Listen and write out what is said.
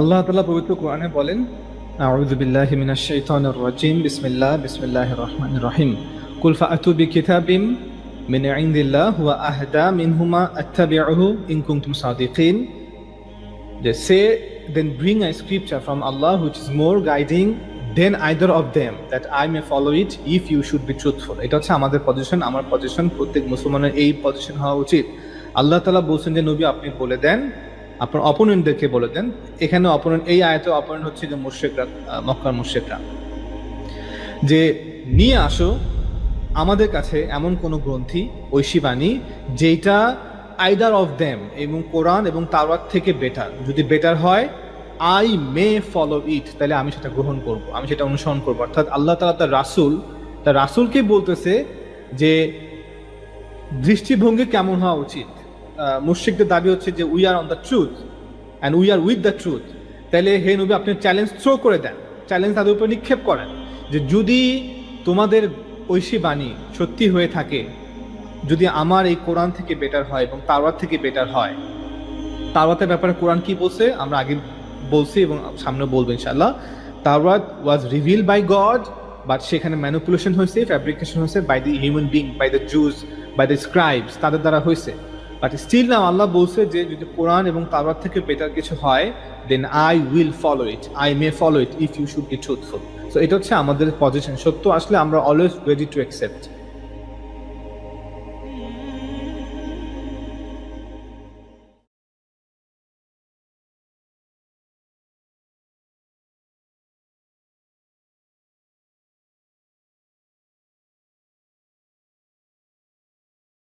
আল্লাহ তাআলা পবিত্র কোরআনে বলেন আউযু বিল্লাহি মিনাশ শাইতানির রাজিম বিসমিল্লাহ বিসমিল্লাহির রহমানির রহিম। কুল ফাআতু বিকিতাবিম মিন ইনদিল্লাহ ওয়া আহদা মিনহুমা আত্তাবিউহু ইন কুনতুম সাদিকিন। Then bring a scripture from Allah which is more guiding than either of them, that I may follow it if you should be truthful. এটা হচ্ছে আমাদের পজিশন আমার পজিশন প্রত্যেক মুসলমানের এই পজিশন হওয়া উচিত। আল্লাহ তালা বলছেন যে নবী আপনি বলে দেন আপনার অপোনেন্টদেরকে বলে দেন। এখানে অপোনেন্ট, এই আয়তে অপোনেন্ট হচ্ছে যে মুর্শেকরা মক্কার মুর্শেকরা যে নিয়ে আসো, আমাদের কাছে এমন কোনো গ্রন্থি, ঐশী বাণী যেটা আইদার অফ দেম এবং কোরআন এবং তাওরাত থেকে বেটার যদি বেটার হয় আই মে ফলো ইট তাহলে আমি সেটা গ্রহণ করব, আমি সেটা অনুসরণ করব। অর্থাৎ আল্লাহ তালা তার রাসুল, তার রাসুলকে বলতেছে যে দৃষ্টিভঙ্গি কেমন হওয়া উচিত? মুশ্রিকদের দাবি হচ্ছে যে we are on the truth and we are with the truth তাহলে হে নবী, আপনি চ্যালেঞ্জ থ্রো করে দেন। চ্যালেঞ্জ তাদের উপর নিক্ষেপ করেন যে যদি তোমাদের ঐশী বাণী সত্যি হয়ে থাকে, যদি আমার এই কোরআন থেকে বেটার হয় এবং তাওরাত থেকে বেটার হয়, তাওরাতের ব্যাপারে কোরআন কি বলছে? আমরা আগে বলছি এবং সামনে বলব ইনশাল্লাহ তাওরাত was reveal by God but সেখানে ম্যানুপুলেশন হয়েছে ফ্যাব্রিকেশন হয়েছে by the human being by the Jews by the scribes তাদের দ্বারা হয়েছে। বাট স্টিল নাও আল্লাহ বলছে যে যদি কোরআন এবং তাওরাত থেকে বেটার কিছু হয় then I will follow it I may follow it if you should be truthful so এটা হচ্ছে আমাদের পজিশন সত্য আসলে আমরা অলওয়েজ রেডি টু অ্যাকসেপ্ট